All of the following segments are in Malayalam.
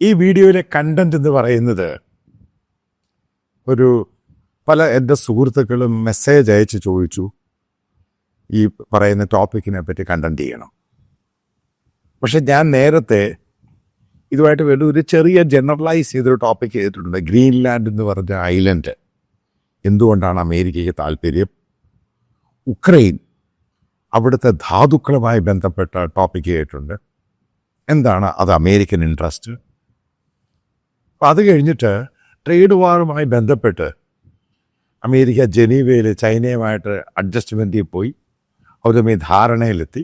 ഈ വീഡിയോയിലെ കണ്ടന്റ് എന്ന് പറയുന്നത് ഒരു പല എന്റെ സുഹൃത്തുക്കളും മെസ്സേജ് അയച്ച് ചോദിച്ചു. ഈ പറയുന്ന ടോപ്പിക്കിനെ പറ്റി കണ്ടന്റ് ചെയ്യണം. പക്ഷെ ഞാൻ നേരത്തെ ഇതുമായിട്ട് വേണ്ടി ഒരു ചെറിയ ജനറലൈസ് ചെയ്തൊരു ടോപ്പിക് ചെയ്തിട്ടുണ്ട്. ഗ്രീൻലാൻഡ് എന്ന് പറഞ്ഞ ഐലൻഡ് എന്തുകൊണ്ടാണ് അമേരിക്കയ്ക്ക് താല്പര്യം? ഉക്രൈൻ അവിടുത്തെ ധാതുക്കളുമായി ബന്ധപ്പെട്ട ടോപ്പിക് ചെയ്തിട്ടുണ്ട് എന്താണ് അത് അമേരിക്കൻ ഇൻട്രസ്റ്റ് അപ്പം അത് കഴിഞ്ഞിട്ട് ട്രേഡ് വാറുമായി ബന്ധപ്പെട്ട് അമേരിക്ക ജനീവയിൽ ചൈനയുമായിട്ട് അഡ്ജസ്റ്റ്മെന്റിൽ പോയി. അവർ തമ്മിൽ ധാരണയിലെത്തി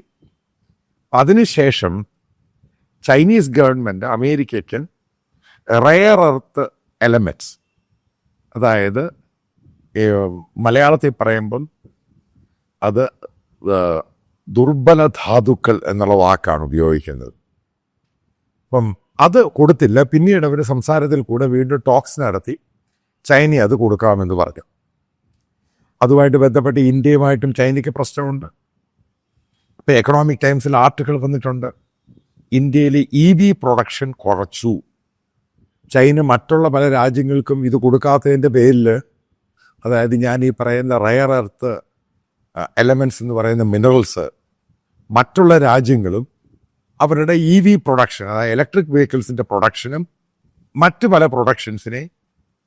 അതിനുശേഷം ചൈനീസ് ഗവൺമെന്റ് അമേരിക്കയ്ക്ക് റയർ എർത്ത് എലമെന്റ്സ് അതായത് മലയാളത്തിൽ പറയുമ്പം അത് ദുർബല ധാതുക്കൾ എന്നുള്ള വാക്കാണ് ഉപയോഗിക്കുന്നത്. അപ്പം അത് കൊടുത്തില്ല. പിന്നീട് അവർ സംസാരത്തിൽ കൂടെ വീണ്ടും ടോക്സ് നടത്തി. ചൈന അത് കൊടുക്കാമെന്ന് പറഞ്ഞു. അതുമായിട്ട് ബന്ധപ്പെട്ട് ഇന്ത്യയുമായിട്ടും ചൈനയ്ക്ക് പ്രശ്നമുണ്ട്. ഇപ്പോൾ എക്കണോമിക് ടൈംസിൽ ആർട്ടിക്കിൾ വന്നിട്ടുണ്ട്. ഇന്ത്യയിലെ ഇ വി പ്രൊഡക്ഷൻ കുറച്ചു. ചൈന മറ്റുള്ള പല രാജ്യങ്ങൾക്കും ഇത് കൊടുക്കാത്തതിന്റെ പേരിൽ അതായത് ഞാൻ ഈ പറയുന്ന റയർ എർത്ത് എലമെന്റ്സ് എന്ന് പറയുന്ന മിനറൽസ് മറ്റുള്ള രാജ്യങ്ങളും അവരുടെ ഇ വി പ്രൊഡക്ഷൻ അതായത് ഇലക്ട്രിക് വെഹിക്കിൾസിന്റെ പ്രൊഡക്ഷനും മറ്റു പല പ്രൊഡക്ഷൻസിനെ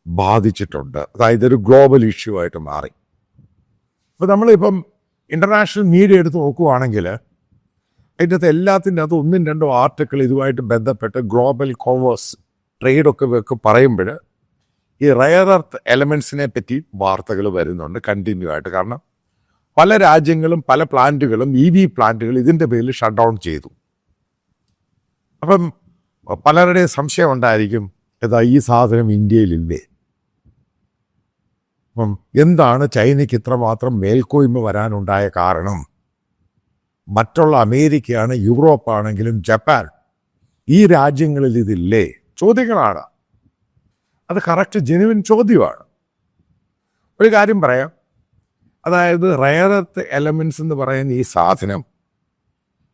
ബാധിച്ചിട്ടുണ്ട്. അതായത് ഒരു ഗ്ലോബൽ ഇഷ്യൂ ആയിട്ട് മാറി. അപ്പോൾ നമ്മളിപ്പം ഇന്റർനാഷണൽ മീഡിയ എടുത്ത് നോക്കുവാണെങ്കിൽ അതിന്റെ അകത്ത് എല്ലാത്തിന്റെ അകത്ത് ഒന്നും രണ്ടോ ആർട്ടിക്കിൾ ഇതുമായിട്ട് ബന്ധപ്പെട്ട് ഗ്ലോബൽ കോമേഴ്സ് ട്രേഡൊക്കെ ഒക്കെ പറയുമ്പോൾ ഈ റയർ എർത്ത് എലമെൻസിനെ പറ്റി വാർത്തകൾ വരുന്നുണ്ട് കണ്ടിന്യൂ ആയിട്ട്. കാരണം പല രാജ്യങ്ങളും പല പ്ലാന്റുകളും ഇ വി പ്ലാന്റുകൾ ഇതിന്റെ പേരിൽ ഷട്ട് ഡൗൺ ചെയ്തു. അപ്പം പലരുടെയും സംശയം ഉണ്ടായിരിക്കും ഏതാ ഈ സാധനം ഇന്ത്യയിലില്ലേ? അപ്പം എന്താണ് ചൈനയ്ക്ക് ഇത്രമാത്രം മേൽക്കോയ്മ വരാനുണ്ടായ കാരണം? മറ്റുള്ള അമേരിക്കയാണ് യൂറോപ്പാണെങ്കിലും ജപ്പാൻ ഈ രാജ്യങ്ങളിൽ ഇതില്ലേ? ചോദ്യങ്ങളാണ്. അത് കറക്റ്റ് ജെനുവിൻ ചോദ്യമാണ്. ഒരു കാര്യം പറയാം. അതായത് റയറത്ത് എലമെൻസ് എന്ന് പറയുന്ന ഈ സാധനം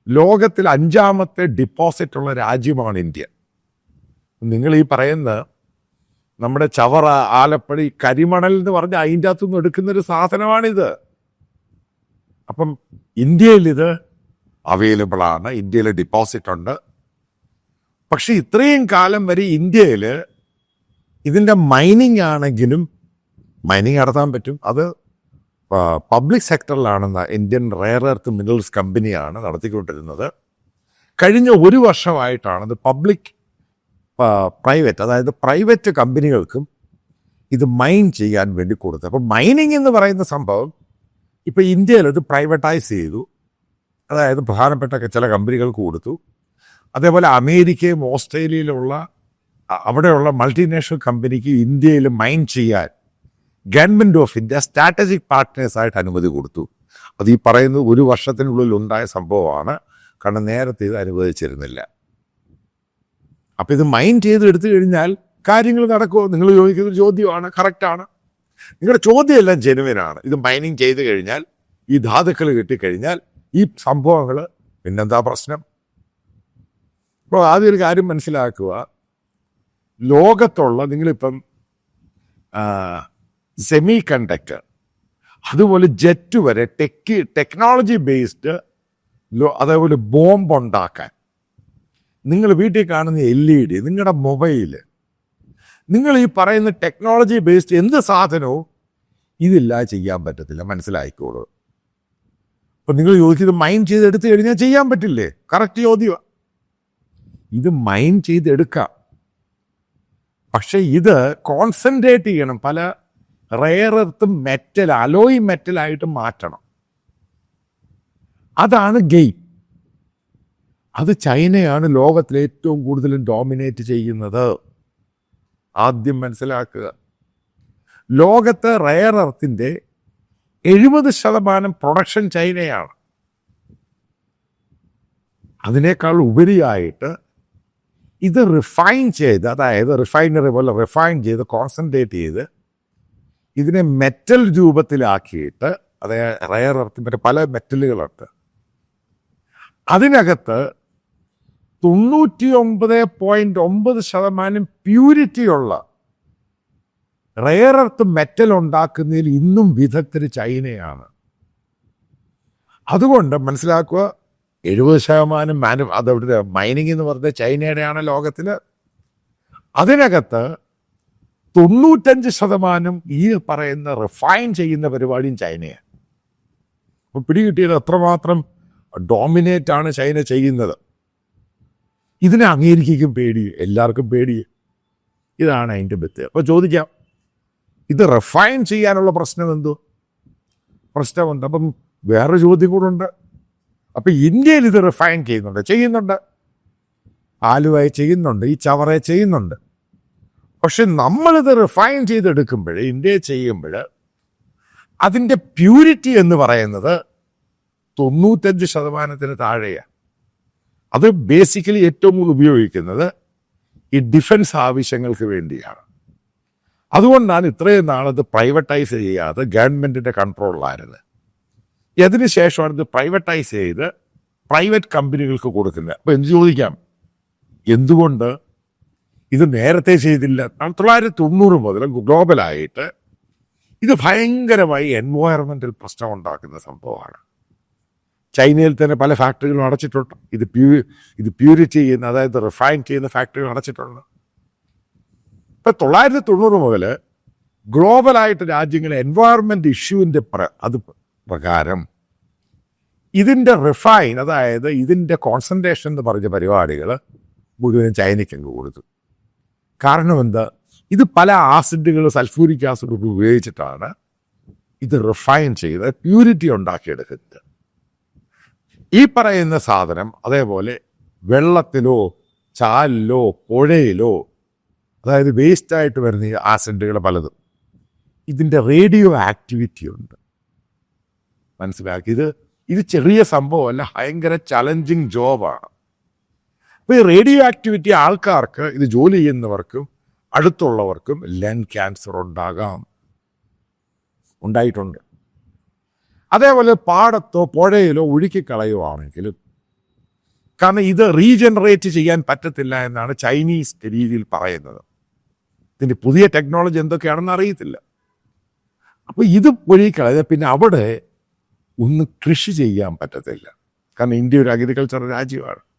ലോകത്തിൽ അഞ്ചാമത്തെ ഡിപ്പോസിറ്റ് ഉള്ള രാജ്യമാണ് ഇന്ത്യ. നിങ്ങൾ ഈ പറയുന്ന നമ്മുടെ ചവറ ആലപ്പുഴ കരിമണൽ എന്ന് പറഞ്ഞ അതിന്റെ അകത്തുനിന്ന് എടുക്കുന്ന ഒരു സാധനമാണിത്. അപ്പം ഇന്ത്യയിൽ ഇത് അവൈലബിൾ ആണ് ഇന്ത്യയിൽ ഡിപ്പോസിറ്റ് ഉണ്ട്. പക്ഷെ ഇത്രയും കാലം വരെ ഇന്ത്യയിൽ ഇതിന്റെ മൈനിങ് ആണെങ്കിലും മൈനിങ് നടത്താൻ പറ്റും. അത് പബ്ലിക് സെക്ടറിലാണെന്ന ഇന്ത്യൻ റയർ എർത്ത് മിനറൽസ് കമ്പനിയാണ് നടത്തിക്കൊണ്ടിരുന്നത്. കഴിഞ്ഞ ഒരു വർഷമായിട്ടാണ് ഇത് പബ്ലിക് പ്രൈവറ്റ് അതായത് പ്രൈവറ്റ് കമ്പനികൾക്കും ഇത് മൈൻ ചെയ്യാൻ വേണ്ടി കൊടുത്തത്. അപ്പോൾ മൈനിങ് എന്ന് പറയുന്ന സംഭവം ഇപ്പോൾ ഇന്ത്യയിൽ ഇത് പ്രൈവറ്റൈസ് ചെയ്തു. അതായത് പ്രധാനപ്പെട്ട ചില കമ്പനികൾക്ക് കൊടുത്തു. അതേപോലെ അമേരിക്കയും ഓസ്ട്രേലിയയിലുള്ള അവിടെയുള്ള മൾട്ടിനാഷണൽ കമ്പനിക്ക് ഇന്ത്യയിൽ മൈൻ ചെയ്യാൻ ഗവൺമെന്റ് ഓഫ് ഇന്ത്യ സ്ട്രാറ്റജിക് പാർട്ട്നേഴ്സായിട്ട് അനുമതി കൊടുത്തു. അത് ഈ പറയുന്നത് ഒരു വർഷത്തിനുള്ളിൽ ഉണ്ടായ സംഭവമാണ്. കാരണം നേരത്തെ ഇത് അനുവദിച്ചിരുന്നില്ല. അപ്പം ഇത് മൈൻഡ് ചെയ്ത് എടുത്തു കഴിഞ്ഞാൽ കാര്യങ്ങൾ നടക്കുമോ നിങ്ങൾ ചോദിക്കുന്ന ചോദ്യമാണ് കറക്റ്റാണ് നിങ്ങളുടെ ചോദ്യം എല്ലാം ജെനുവിനാണ് ഇത് മൈനിങ് ചെയ്ത് കഴിഞ്ഞാൽ ഈ ധാതുക്കൾ കിട്ടിക്കഴിഞ്ഞാൽ ഈ സംഭവങ്ങൾ പിന്നെന്താ പ്രശ്നം? അപ്പോൾ ആദ്യം ഒരു കാര്യം മനസ്സിലാക്കുക. ലോകത്തുള്ള നിങ്ങളിപ്പം സെമി കണ്ടക്ടർ അതുപോലെ ജെറ്റ് വരെ ടെക് ടെക്നോളജി ബേസ്ഡ് അതേപോലെ ബോംബ് ഉണ്ടാക്കാൻ. നിങ്ങൾ വീട്ടിൽ കാണുന്ന എൽ ഇ ഡി നിങ്ങളുടെ മൊബൈൽ നിങ്ങൾ ഈ പറയുന്ന ടെക്നോളജി ബേസ്ഡ് എന്ത് സാധനവും ഇതില്ല ചെയ്യാൻ പറ്റത്തില്ല. മനസ്സിലായിക്കോളൂ. അപ്പം നിങ്ങൾ ചോദിച്ചത് മൈൻഡ് ചെയ്തെടുത്ത് കഴിഞ്ഞാൽ ചെയ്യാൻ പറ്റില്ലേ? കറക്റ്റ് ചോദ്യമാണ് ഇത് മൈൻഡ് ചെയ്തെടുക്കാം. പക്ഷേ ഇത് കോൺസെൻട്രേറ്റ് ചെയ്യണം. പല റെയർ എർത്ത് മെറ്റൽ അലോയ് മെറ്റലായിട്ട് മാറ്റണം. അതാണ് ഗെയിം. അത് ചൈനയാണ് ലോകത്തിൽ ഏറ്റവും കൂടുതൽ ഡോമിനേറ്റ് ചെയ്യുന്നത്. ആദ്യം മനസ്സിലാക്കുക. ലോകത്ത് റെയർ എർത്തിന്റെ എഴുപത് ശതമാനം പ്രൊഡക്ഷൻ ചൈനയാണ്. അതിനേക്കാൾ ഉപരിയായിട്ട് ഇത് റിഫൈൻ ചെയ്ത് അതായത് റിഫൈനറി പോലെ റിഫൈൻ ചെയ്ത് കോൺസെൻട്രേറ്റ് ചെയ്ത് ഇതിനെ മെറ്റൽ രൂപത്തിലാക്കിയിട്ട് അതായത് റയർ എർത്ത് മറ്റേ പല മെറ്റലുകളുണ്ട് അതിനകത്ത് തൊണ്ണൂറ്റി ഒമ്പത് പോയിന്റ് ഒമ്പത് ശതമാനം പ്യൂരിറ്റിയുള്ള റയർ എർത്ത് മെറ്റൽ ഉണ്ടാക്കുന്നതിൽ ഇന്നും വിദഗ്ധർ ചൈനയാണ്. അതുകൊണ്ട് മനസ്സിലാക്കുക എഴുപത് ശതമാനം മാനു അതവിടെ മൈനിങ് എന്ന് പറഞ്ഞ ചൈനയുടെയാണ് ലോകത്തിൽ അതിനകത്ത് തൊണ്ണൂറ്റഞ്ച് ശതമാനം ഈ പറയുന്ന റിഫൈൻ ചെയ്യുന്ന പരിപാടിയും ചൈനയാണ്. അപ്പം പിടികിട്ടിയത് അത്രമാത്രം ഡോമിനേറ്റ് ആണ് ചൈന ചെയ്യുന്നത്. ഇതിനെ അംഗീകരിക്കും പേടി എല്ലാവർക്കും പേടി. ഇതാണ് അതിന്റെ ബത്ത് അപ്പോൾ ചോദിക്കാം ഇത് റിഫൈൻ ചെയ്യാനുള്ള പ്രശ്നം എന്തോ? പ്രശ്നമുണ്ട് അപ്പം വേറെ ചോദ്യം ഉണ്ട്. അപ്പം ഇന്ത്യയിൽ ഇത് റിഫൈൻ ചെയ്യുന്നുണ്ട് ചെയ്യുന്നുണ്ട്. ആലുവായി ചെയ്യുന്നുണ്ട് ഈ ചവറയെ ചെയ്യുന്നുണ്ട്. പക്ഷെ നമ്മളിത് റിഫൈൻ ചെയ്തെടുക്കുമ്പോൾ ഇന്ത്യ ചെയ്യുമ്പോൾ അതിന്റെ പ്യൂരിറ്റി എന്ന് പറയുന്നത് തൊണ്ണൂറ്റഞ്ച് ശതമാനത്തിന് താഴെയാണ് അത് ബേസിക്കലി ഏറ്റവും കൂടുതൽ ഉപയോഗിക്കുന്നത് ഈ ഡിഫൻസ് ആവശ്യങ്ങൾക്ക് വേണ്ടിയാണ്. അതുകൊണ്ടാണ് ഇത്രയും നാളത് പ്രൈവറ്റൈസ് ചെയ്യാതെ ഗവൺമെന്റിന്റെ കൺട്രോളിലായിരുന്നത് അതിന് ശേഷമാണ് ഇത് പ്രൈവറ്റൈസ് ചെയ്ത് പ്രൈവറ്റ് കമ്പനികൾക്ക് കൊടുക്കുന്നത്. അപ്പോൾ എന്ത് ചോദിക്കാം? എന്തുകൊണ്ട് ഇത് നേരത്തെ ചെയ്തില്ല. തൊള്ളായിരത്തി തൊണ്ണൂറ് മുതൽ ഗ്ലോബലായിട്ട് ഇത് ഭയങ്കരമായി എൻവയോൺമെന്റൽ പ്രശ്നം ഉണ്ടാക്കുന്ന സംഭവമാണ്. ചൈനയിൽ തന്നെ പല ഫാക്ടറികളും അടച്ചിട്ടുണ്ട്. ഇത് പ്യൂ ഇത് പ്യൂരിറ്റി ചെയ്യുന്ന അതായത് റിഫൈൻ ചെയ്യുന്ന ഫാക്ടറികൾ അടച്ചിട്ടുണ്ട്. ഇപ്പം തൊള്ളായിരത്തി തൊണ്ണൂറ് മുതൽ ഗ്ലോബലായിട്ട് രാജ്യങ്ങളെ എൻവയോൺമെന്റ് ഇഷ്യൂവിന്റെ പ്ര അത് പ്രകാരം ഇതിന്റെ റിഫൈൻ അതായത് ഇതിന്റെ കോൺസെൻട്രേഷൻ എന്ന് പറഞ്ഞ പരിപാടികൾ മുഴുവൻ ചൈനയ്ക്ക് അങ്ങ് കൊടുത്തു. കാരണം എന്താ ഇത് പല ആസിഡുകൾ സൾഫൂരിക് ആസിഡ് ഉപയോഗിച്ചിട്ടാണ് ഇത് റിഫൈൻ ചെയ്ത് പ്യൂരിറ്റി ഉണ്ടാക്കിയെടുക്കുന്നത്. ഈ പറയുന്ന സാധനം അതേപോലെ വെള്ളത്തിലോ ചാലിലോ പുഴയിലോ അതായത് വേസ്റ്റായിട്ട് വരുന്ന ഈ ആസിഡുകൾ പലതും. ഇതിന്റെ റേഡിയോ ആക്ടിവിറ്റി ഉണ്ട്. മനസ്സിലാക്കി? ഇത് ഇത് ചെറിയ സംഭവമല്ല ഭയങ്കര ചലഞ്ചിങ് ജോബാണ് അപ്പോൾ ഈ റേഡിയോ ആക്ടിവിറ്റി ആൾക്കാർക്ക് ഇത് ജോലി ചെയ്യുന്നവർക്കും അടുത്തുള്ളവർക്കും ലങ് ക്യാൻസർ ഉണ്ടാകാം. ഉണ്ടായിട്ടുണ്ട്. അതേപോലെ പാടത്തോ പുഴയിലോ ഒഴുക്കിക്കളയുവാണെങ്കിലും കാരണം ഇത് റീജനറേറ്റ് ചെയ്യാൻ പറ്റത്തില്ല എന്നാണ് ചൈനീസ് രീതിയിൽ പറയുന്നത്. ഇതിന്റെ പുതിയ ടെക്നോളജി എന്തൊക്കെയാണെന്ന് അറിയത്തില്ല. അപ്പോൾ ഇത് ഒഴുകിക്കളയത് പിന്നെ അവിടെ ഒന്ന് കൃഷി ചെയ്യാൻ പറ്റത്തില്ല. കാരണം ഇന്ത്യ ഒരു അഗ്രികൾച്ചർ രാജ്യമാണ്.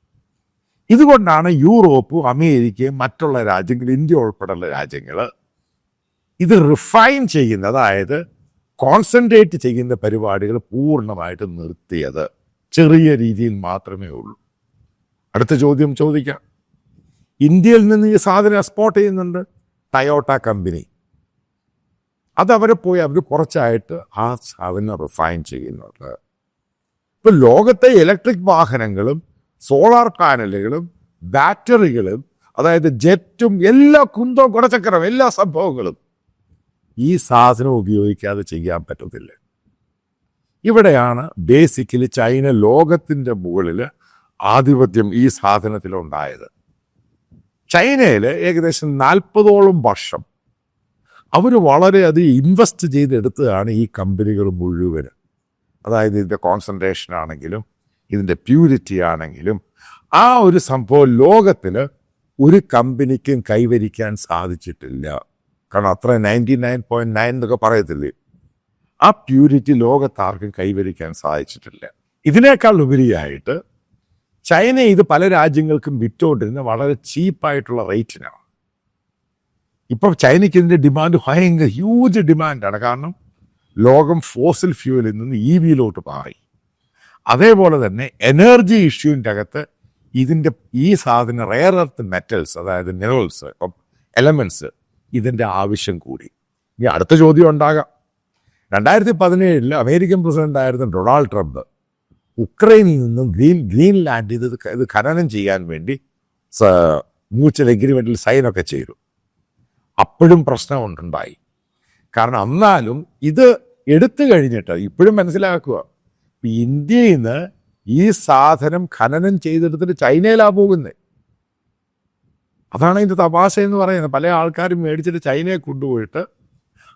ഇതുകൊണ്ടാണ് യൂറോപ്പ് അമേരിക്കയും മറ്റുള്ള രാജ്യങ്ങൾ ഇന്ത്യ ഉൾപ്പെടെയുള്ള രാജ്യങ്ങൾ ഇത് റിഫൈൻ ചെയ്യുന്ന അതായത് കോൺസെൻട്രേറ്റ് ചെയ്യുന്ന പരിപാടികൾ പൂർണമായിട്ട് നിർത്തിയത്. ചെറിയ രീതിയിൽ മാത്രമേ ഉള്ളൂ. അടുത്ത ചോദ്യം ചോദിക്കാം. ഇന്ത്യയിൽ നിന്ന് ഈ സാധനം എക്സ്പോർട്ട് ചെയ്യുന്നുണ്ട് ടയോട്ട കമ്പനി അത് അവരെ പോയി അവർ കുറച്ചായിട്ട് ആ സാധനം റിഫൈൻ ചെയ്യുന്നുണ്ട്. ഇപ്പം ലോകത്തെ ഇലക്ട്രിക് വാഹനങ്ങളും സോളാർ പാനലുകളും ബാറ്ററികളും അതായത് ജെറ്റും എല്ലാ കുന്തവും കുടച്ചക്കരവും എല്ലാ സംഭവങ്ങളും ഈ സാധനം ഉപയോഗിക്കാതെ ചെയ്യാൻ പറ്റത്തില്ല. ഇവിടെയാണ് ബേസിക്കലി ചൈന ലോകത്തിന്റെ മുകളിൽ ആധിപത്യം ഈ സാധനത്തിലുണ്ടായത്. ചൈനയിൽ ഏകദേശം നാൽപ്പതോളം വർഷം അവർ വളരെയധികം ഇൻവെസ്റ്റ് ചെയ്തെടുത്തതാണ് ഈ കമ്പനികൾ മുഴുവൻ അതായത് ഇതിന്റെ കോൺസെൻട്രേഷൻ ആണെങ്കിലും ഇതിന്റെ പ്യൂരിറ്റി ആണെങ്കിലും ആ ഒരു സംഭവം ലോകത്തിൽ ഒരു കമ്പനിക്കും കൈവരിക്കാൻ സാധിച്ചിട്ടില്ല. കാരണം അത്ര നയന്റി നയൻ പോയിന്റ് നയൻ എന്നൊക്കെ പറയത്തില്ലേ? ആ പ്യൂരിറ്റി ലോകത്താർക്കും കൈവരിക്കാൻ സാധിച്ചിട്ടില്ല. ഇതിനേക്കാൾ ഉപരിയായിട്ട് ചൈന ഇത് പല രാജ്യങ്ങൾക്കും വിറ്റുകൊണ്ടിരുന്ന വളരെ ചീപ്പായിട്ടുള്ള റേറ്റിനാണ്. ഇപ്പം ചൈനയ്ക്ക് ഇതിന്റെ ഡിമാൻഡ് ഭയങ്കര ഹ്യൂജ് ഡിമാൻഡാണ് കാരണം ലോകം ഫോസിൽ ഫ്യൂവലിൽ നിന്ന് ഇ വിയിലോട്ട് മാറി. അതേപോലെ തന്നെ എനർജി ഇഷ്യൂവിന്റെ അകത്ത് ഇതിന്റെ ഈ സാധനം റെയർ എർത്ത് മെറ്റൽസ് അതായത് മിനറൽസ് എലമെന്റ്സ് ഇതിന്റെ ആവശ്യം കൂടി. ഇനി അടുത്ത ചോദ്യം ഉണ്ടാകാം. രണ്ടായിരത്തി പതിനേഴിൽ അമേരിക്കൻ പ്രസിഡന്റ് ആയിരുന്ന ഡൊണാൾഡ് ട്രംപ് ഉക്രൈനിൽ നിന്നും ഗ്രീൻ ഗ്രീൻലാൻഡ് ഇത് ഇത് ഖനനം ചെയ്യാൻ വേണ്ടി മ്യൂച്വൽ എഗ്രിമെന്റിൽ സൈനൊക്കെ ചെയ്തു. അപ്പോഴും പ്രശ്നം പ്രശ്നമുണ്ടായി കാരണം എന്നാലും ഇത് എടുത്തു കഴിഞ്ഞിട്ട് ഇപ്പോഴും മനസ്സിലാക്കുക ഇന്ത്യയിൽ നിന്ന് ഈ സാധനം ഖനനം ചെയ്തെടുത്തിട്ട് ചൈനയിലാണ് പോകുന്നത് അതാണ് അതിന്റെ തപാശ എന്ന് പറയുന്നത്. പല ആൾക്കാരും മേടിച്ചിട്ട് ചൈനയെ കൊണ്ടുപോയിട്ട്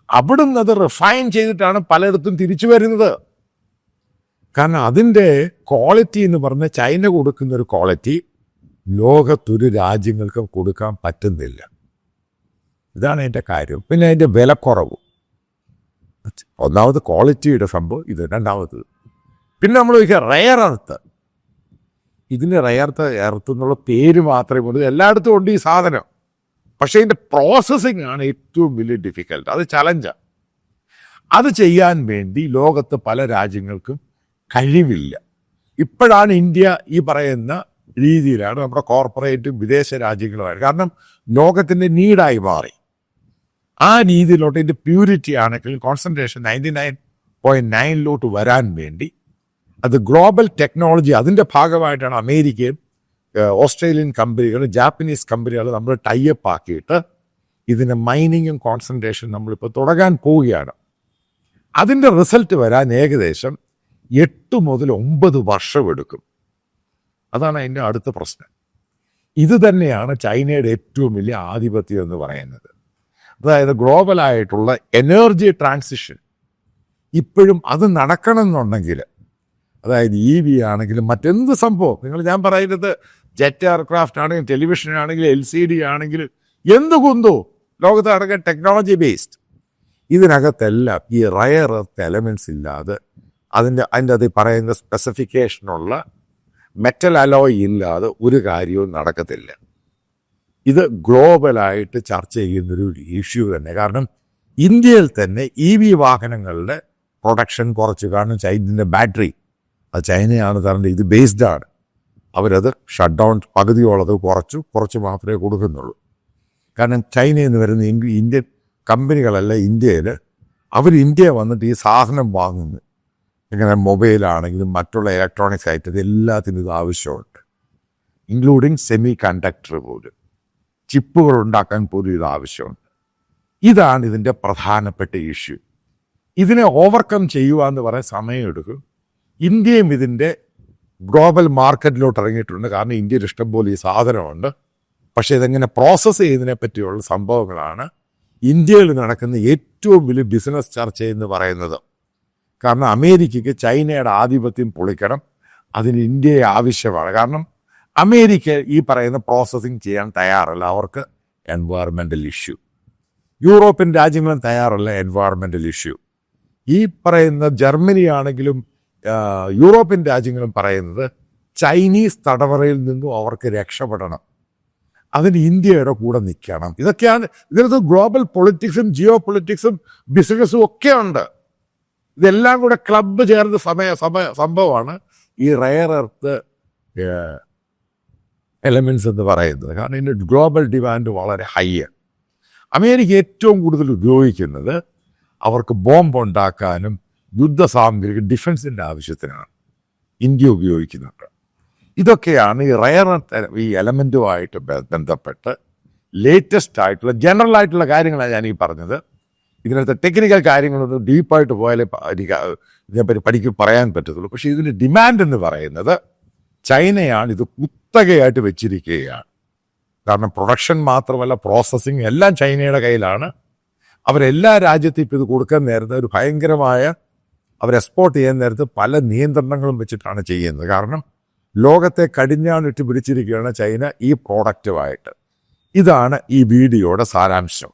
അവിടുന്ന് അത് റിഫൈൻ ചെയ്തിട്ടാണ് പലയിടത്തും തിരിച്ചു വരുന്നത്. കാരണം അതിന്റെ ക്വാളിറ്റി എന്ന് പറഞ്ഞാൽ ചൈന കൊടുക്കുന്ന ഒരു ക്വാളിറ്റി ലോകത്തൊരു രാജ്യങ്ങൾക്ക് കൊടുക്കാൻ പറ്റുന്നില്ല. ഇതാണ് അതിന്റെ കാര്യം. പിന്നെ അതിന്റെ വിലക്കുറവ്. ഒന്നാമത് ക്വാളിറ്റിയുടെ സംഭവം ഇത് രണ്ടാമത് പിന്നെ നമ്മൾ ചോദിക്കുക റയർ എർത്ത് ഇതിന് റയർത്ത് എർത്ത് എന്നുള്ള പേര് മാത്രമേ ഉള്ളൂ. എല്ലായിടത്തും ഉണ്ട് ഈ സാധനം. പക്ഷേ ഇതിന്റെ പ്രോസസ്സിങ് ആണ് ഏറ്റവും വലിയ ഡിഫിക്കൽട്ട് അത് ചലഞ്ചാണ് അത് ചെയ്യാൻ വേണ്ടി ലോകത്ത് പല രാജ്യങ്ങൾക്കും കഴിവില്ല. ഇപ്പോഴാണ് ഇന്ത്യ ഈ പറയുന്ന രീതിയിലാണ് നമ്മുടെ കോർപ്പറേറ്റും വിദേശ രാജ്യങ്ങളുമായി കാരണം ലോകത്തിന്റെ നീഡായി മാറി. ആ രീതിയിലോട്ട് ഇതിന്റെ പ്യൂരിറ്റി ആണെങ്കിൽ കോൺസെൻട്രേഷൻ നയന്റി നയൻ പോയിന്റ് നയനിലോട്ട് വരാൻ വേണ്ടി അത് ഗ്ലോബൽ ടെക്നോളജി അതിന്റെ ഭാഗമായിട്ടാണ് അമേരിക്കയും ഓസ്ട്രേലിയൻ കമ്പനികൾ ജാപ്പനീസ് കമ്പനികൾ നമ്മൾ ടൈപ്പ് ആക്കിയിട്ട് ഇതിന്റെ മൈനിങ്ങും കോൺസെൻട്രേഷൻ നമ്മളിപ്പോൾ തുടങ്ങാൻ പോവുകയാണ്. അതിന്റെ റിസൾട്ട് വരാൻ ഏകദേശം എട്ട് മുതൽ ഒമ്പത് വർഷം എടുക്കും അതാണ് അതിന്റെ അടുത്ത പ്രശ്നം. ഇത് തന്നെയാണ് ചൈനയുടെ ഏറ്റവും വലിയ ആധിപത്യം എന്ന് പറയുന്നത്. അതായത് ഗ്ലോബലായിട്ടുള്ള എനർജി ട്രാൻസിഷൻ ഇപ്പോഴും അത് നടക്കണമെന്നുണ്ടെങ്കിൽ അതായത് ഇ വി ആണെങ്കിലും മറ്റെന്ത് സംഭവം? നിങ്ങൾ ഞാൻ പറയുന്നത് ജെറ്റ് എയർക്രാഫ്റ്റ് ആണെങ്കിലും ടെലിവിഷൻ ആണെങ്കിലും എൽ സി ഡി ആണെങ്കിലും എന്ത് കുന്തോ? ലോകത്ത് അടക്കം ടെക്നോളജി ബേസ്ഡ് ഇതിനകത്തെല്ലാം ഈ റയർ എർത്ത് എലമെന്റ്സ് ഇല്ലാതെ അതിന്റെ അതിന്റെ അത് പറയുന്ന സ്പെസിഫിക്കേഷനുള്ള മെറ്റൽ അലോയ് ഇല്ലാതെ ഒരു കാര്യവും നടക്കത്തില്ല. ഇത് ഗ്ലോബലായിട്ട് ചർച്ച ചെയ്യുന്നൊരു ഇഷ്യൂ തന്നെ. കാരണം ഇന്ത്യയിൽ തന്നെ ഇ വി വാഹനങ്ങളുടെ പ്രൊഡക്ഷൻ കുറച്ച് കാരണം ചൈനന്റെ ബാറ്ററി അത് ചൈനയാണ് തരേണ്ടത് ഇത് ബേസ്ഡ് ആണ്. അവരത് ഷട്ട് ഡൗൺ പകുതിയോളത് കുറച്ചു കുറച്ച് മാത്രമേ കൊടുക്കുന്നുള്ളൂ. കാരണം ചൈനയിൽ നിന്ന് വരുന്ന ഇന്ത്യൻ കമ്പനികളല്ല ഇന്ത്യയിൽ അവർ ഇന്ത്യ വന്നിട്ട് ഈ സാധനം വാങ്ങുന്നു. ഇങ്ങനെ മൊബൈലാണെങ്കിലും മറ്റുള്ള ഇലക്ട്രോണിക്സ് ആയിട്ട് എല്ലാത്തിനും ഇത് ആവശ്യമുണ്ട്. ഇൻക്ലൂഡിങ് സെമി കണ്ടക്ടർ പോലും. ചിപ്പുകൾ ഉണ്ടാക്കാൻ പോലും ഇത് ആവശ്യമുണ്ട്. ഇതാണ് ഇതിന്റെ പ്രധാനപ്പെട്ട ഇഷ്യൂ ഇതിനെ ഓവർകം ചെയ്യുക എന്ന് പറയാൻ സമയമെടുക്കും. ഇന്ത്യയും ഇതിന്റെ ഗ്ലോബൽ മാർക്കറ്റിലോട്ട് ഇറങ്ങിയിട്ടുണ്ട്. കാരണം ഇന്ത്യയിൽ ഇഷ്ടംപോലെ ഈ സാധനമുണ്ട്. പക്ഷേ ഇതെങ്ങനെ പ്രോസസ്സ് ചെയ്യുന്നതിനെ പറ്റിയുള്ള സംഭവങ്ങളാണ് ഇന്ത്യയിൽ നടക്കുന്ന ഏറ്റവും വലിയ ബിസിനസ് ചർച്ച എന്ന് പറയുന്നത്. കാരണം അമേരിക്കയ്ക്ക് ചൈനയുടെ ആധിപത്യം പൊളിക്കണം. അതിന് ഇന്ത്യയെ ആവശ്യമാണ്. കാരണം അമേരിക്ക ഈ പറയുന്ന പ്രോസസ്സിങ് ചെയ്യാൻ തയ്യാറല്ല. അവർക്ക് എൻവയറമെന്റൽ ഇഷ്യൂ യൂറോപ്യൻ രാജ്യങ്ങളും തയ്യാറല്ല എൻവയറമെന്റൽ ഇഷ്യൂ ഈ പറയുന്ന ജർമ്മനി ആണെങ്കിലും യൂറോപ്യൻ രാജ്യങ്ങളും പറയുന്നത് ചൈനീസ് തടവറയിൽ നിന്നും അവർക്ക് രക്ഷപ്പെടണം. അതിന് ഇന്ത്യയുടെ കൂടെ നിൽക്കണം. ഇതൊക്കെയാണ് ഇതിനകത്ത് ഗ്ലോബൽ പൊളിറ്റിക്സും ജിയോ പൊളിറ്റിക്സും ബിസിനസ്സും ഒക്കെ ഉണ്ട്. ഇതെല്ലാം കൂടെ ക്ലബ്ബ് ചേർന്ന സമയ സമയ സംഭവമാണ് ഈ റയർ എർത്ത് എലമെൻസ് എന്ന് പറയുന്നത്. കാരണം ഇതിന്റെ ഗ്ലോബൽ ഡിമാൻഡ് വളരെ ഹൈ അമേരിക്ക ഏറ്റവും കൂടുതൽ ഉപയോഗിക്കുന്നത് അവർക്ക് ബോംബ് ഉണ്ടാക്കാനും യുദ്ധ സാമഗ്രികൾ ഡിഫൻസിന്റെ ആവശ്യത്തിനാണ് ഇന്ത്യ ഉപയോഗിക്കുന്നുണ്ട് ഇതൊക്കെയാണ് ഈ റയർ ഈ എലമെന്റുമായിട്ട് ബന്ധപ്പെട്ട് ലേറ്റസ്റ്റ് ആയിട്ടുള്ള ജനറൽ ആയിട്ടുള്ള കാര്യങ്ങളാണ് ഞാൻ ഈ പറഞ്ഞത്. ഇതിനകത്ത് ടെക്നിക്കൽ കാര്യങ്ങളൊന്നും ഡീപ്പായിട്ട് പോയാലേ എനിക്ക് ഇതിനെപ്പറ്റി പഠിക്കും പറയാൻ പറ്റത്തുള്ളൂ. പക്ഷേ ഇതിന്റെ ഡിമാൻഡ് എന്ന് പറയുന്നത് ചൈനയാണ് ഇത് കുത്തകയായിട്ട് വെച്ചിരിക്കുകയാണ്. കാരണം പ്രൊഡക്ഷൻ മാത്രമല്ല പ്രോസസ്സിങ് എല്ലാം ചൈനയുടെ കയ്യിലാണ്. അവരെല്ലാ രാജ്യത്തും ഇപ്പോൾ ഇത് കൊടുക്കാൻ നേരത്തെ ഒരു ഭയങ്കരമായ അവർ എക്സ്പോർട്ട് ചെയ്യാൻ നേരത്ത് പല നിയന്ത്രണങ്ങളും വെച്ചിട്ടാണ് ചെയ്യുന്നത്. കാരണം ലോകത്തെ കടിഞ്ഞാണിട്ട് പിടിച്ചിരിക്കുകയാണ് ചൈന ഈ പ്രോഡക്റ്റുമായിട്ട് ഇതാണ് ഈ വീഡിയോയുടെ സാരാംശം.